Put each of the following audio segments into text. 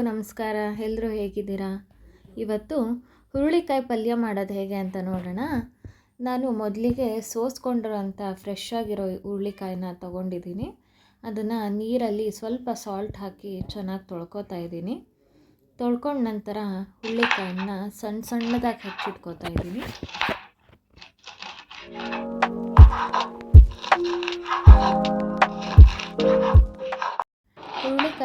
ಎಲ್ರಿಗೂ ನಮಸ್ಕಾರ. ಎಲ್ಲರೂ ಹೇಗಿದ್ದೀರಾ? ಇವತ್ತು ಹುರುಳಿಕಾಯಿ ಪಲ್ಯ ಮಾಡೋದು ಹೇಗೆ ಅಂತ ನೋಡೋಣ. ನಾನು ಮೊದಲಿಗೆ ಸೋಸ್ಕೊಂಡಿರೋಂಥ ಫ್ರೆಶ್ ಆಗಿರೋ ಹುರುಳಿಕಾಯಿನ ತೊಗೊಂಡಿದ್ದೀನಿ. ಅದನ್ನು ನೀರಲ್ಲಿ ಸ್ವಲ್ಪ ಸಾಲ್ಟ್ ಹಾಕಿ ಚೆನ್ನಾಗಿ ತೊಳ್ಕೊತಾ ಇದ್ದೀನಿ. ತೊಳ್ಕೊಂಡ ನಂತರ ಹುರುಳಿಕಾಯನ್ನ ಸಣ್ಣ ಸಣ್ಣದಾಗಿ ಹೆಚ್ಚಿಟ್ಕೋತಾ ಇದ್ದೀನಿ.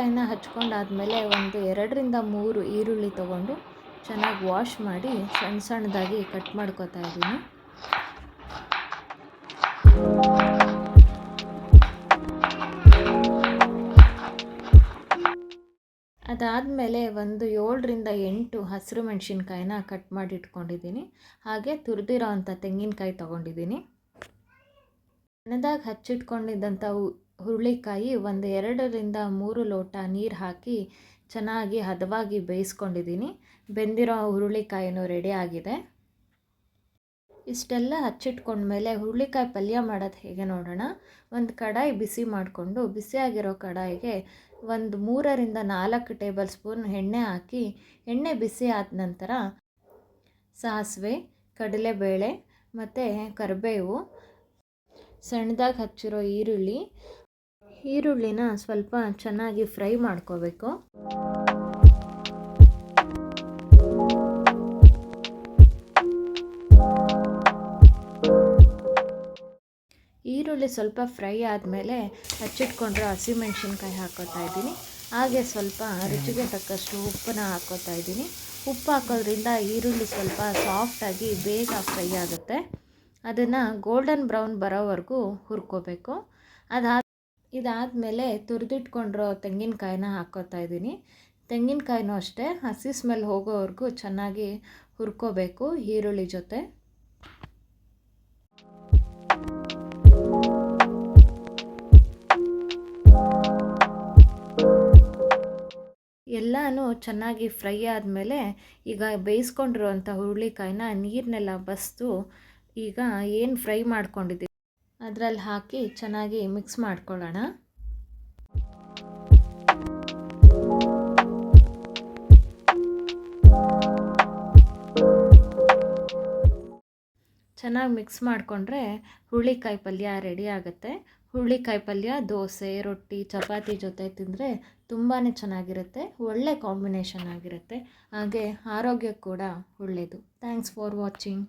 ಹುರುಳಿಕಾಯಿನ ಹಚ್ಕೊಂಡಾದಮೇಲೆ ಒಂದು ಎರಡರಿಂದ ಮೂರು ಈರುಳ್ಳಿ ತೊಗೊಂಡು ಚೆನ್ನಾಗಿ ವಾಶ್ ಮಾಡಿ ಸಣ್ಣ ಸಣ್ಣದಾಗಿ ಕಟ್ ಮಾಡ್ಕೋತಾ ಇದ್ದೀನಿ. ಅದಾದಮೇಲೆ ಒಂದು ಏಳರಿಂದ ಎಂಟು ಹಸಿರು ಮೆಣಸಿನ್ಕಾಯಿನ ಕಟ್ ಮಾಡಿ ಇಟ್ಕೊಂಡಿದ್ದೀನಿ ಹಾಗೆ ತುರಿದಿರೋ ಅಂಥ ತೆಂಗಿನಕಾಯಿ ತೊಗೊಂಡಿದ್ದೀನಿ. ಸಣ್ಣದಾಗಿ ಹಚ್ಚಿಟ್ಕೊಂಡಿದ್ದಂಥ ಹುರುಳಿಕಾಯಿ ಒಂದು ಎರಡರಿಂದ ಮೂರು ಲೋಟ ನೀರು ಹಾಕಿ ಚೆನ್ನಾಗಿ ಹದವಾಗಿ ಬೇಯಿಸ್ಕೊಂಡಿದ್ದೀನಿ. ಬೆಂದಿರೋ ಹುರುಳಿಕಾಯಿನೂ ರೆಡಿ ಆಗಿದೆ. ಇಷ್ಟೆಲ್ಲ ಹಚ್ಚಿಟ್ಕೊಂಡ್ಮೇಲೆ ಹುರುಳಿಕಾಯಿ ಪಲ್ಯ ಮಾಡೋದು ಹೇಗೆ ನೋಡೋಣ? ಒಂದು ಕಡಾಯಿ ಬಿಸಿ ಮಾಡಿಕೊಂಡು, ಬಿಸಿಯಾಗಿರೋ ಕಡಾಯಿಗೆ ಒಂದು ಮೂರರಿಂದ ನಾಲ್ಕು ಟೇಬಲ್ ಸ್ಪೂನ್ ಎಣ್ಣೆ ಹಾಕಿ, ಎಣ್ಣೆ ಬಿಸಿ ಆದ ನಂತರ ಸಾಸಿವೆ, ಕಡಲೆಬೇಳೆ ಮತ್ತು ಕರಿಬೇವು, ಸಣ್ಣದಾಗಿ ಹಚ್ಚಿರೋ ಈರುಳ್ಳಿ ಈರುಳ್ಳಿನ ಸ್ವಲ್ಪ ಚೆನ್ನಾಗಿ ಫ್ರೈ ಮಾಡ್ಕೋಬೇಕು. ಈರುಳ್ಳಿ ಸ್ವಲ್ಪ ಫ್ರೈ ಆದಮೇಲೆ ಹಚ್ಚಿಟ್ಕೊಂಡ್ರೆ ಹಸಿಮೆಣ್ಸಿನ್ಕಾಯಿ ಹಾಕೋತಾ ಇದ್ದೀನಿ. ಹಾಗೆ ಸ್ವಲ್ಪ ರುಚಿಗೆ ತಕ್ಕಷ್ಟು ಉಪ್ಪನ್ನ ಹಾಕೋತಾ ಇದ್ದೀನಿ. ಉಪ್ಪು ಹಾಕೋದ್ರಿಂದ ಈರುಳ್ಳಿ ಸ್ವಲ್ಪ ಸಾಫ್ಟಾಗಿ ಬೇಗ ಫ್ರೈ ಆಗುತ್ತೆ. ಅದನ್ನು ಗೋಲ್ಡನ್ ಬ್ರೌನ್ ಬರೋವರೆಗೂ ಹುರ್ಕೋಬೇಕು. ಅದಾದ ಇದಾದಮೇಲೆ ತುರಿದಿಟ್ಕೊಂಡಿರೋ ತೆಂಗಿನಕಾಯಿನ ಹಾಕ್ಕೋತಾ ಇದ್ದೀನಿ. ತೆಂಗಿನಕಾಯಿನೂ ಅಷ್ಟೇ, ಹಸಿ ಸ್ಮೆಲ್ ಹೋಗೋವರೆಗೂ ಚೆನ್ನಾಗಿ ಹುರ್ಕೋಬೇಕು ಈರುಳ್ಳಿ ಜೊತೆ. ಎಲ್ಲನೂ ಚೆನ್ನಾಗಿ ಫ್ರೈ ಆದಮೇಲೆ ಈಗ ಬೇಯಿಸ್ಕೊಂಡಿರೋಂಥ ಹುರುಳಿಕಾಯಿನ ನೀರನ್ನೆಲ್ಲ ಬಸ್ದು ಈಗ ಏನು ಫ್ರೈ ಮಾಡ್ಕೊಂಡಿದ್ದೀವಿ ಅದರಲ್ಲಿ ಹಾಕಿ ಚೆನ್ನಾಗಿ ಮಿಕ್ಸ್ ಮಾಡ್ಕೊಳ್ಳೋಣ. ಚೆನ್ನಾಗಿ ಮಿಕ್ಸ್ ಮಾಡಿಕೊಂಡ್ರೆ ಹುರುಳಿಕಾಯಿ ಪಲ್ಯ ರೆಡಿ ಆಗುತ್ತೆ. ಹುರುಳಿಕಾಯಿ ಪಲ್ಯ, ದೋಸೆ, ರೊಟ್ಟಿ, ಚಪಾತಿ ಜೊತೆ ತಿಂದರೆ ತುಂಬಾ ಚೆನ್ನಾಗಿರುತ್ತೆ. ಒಳ್ಳೆ ಕಾಂಬಿನೇಷನ್ ಆಗಿರುತ್ತೆ. ಹಾಗೆ ಆರೋಗ್ಯ ಕೂಡ ಒಳ್ಳೆಯದು ಥ್ಯಾಂಕ್ಸ್ ಫಾರ್ ವಾಚಿಂಗ್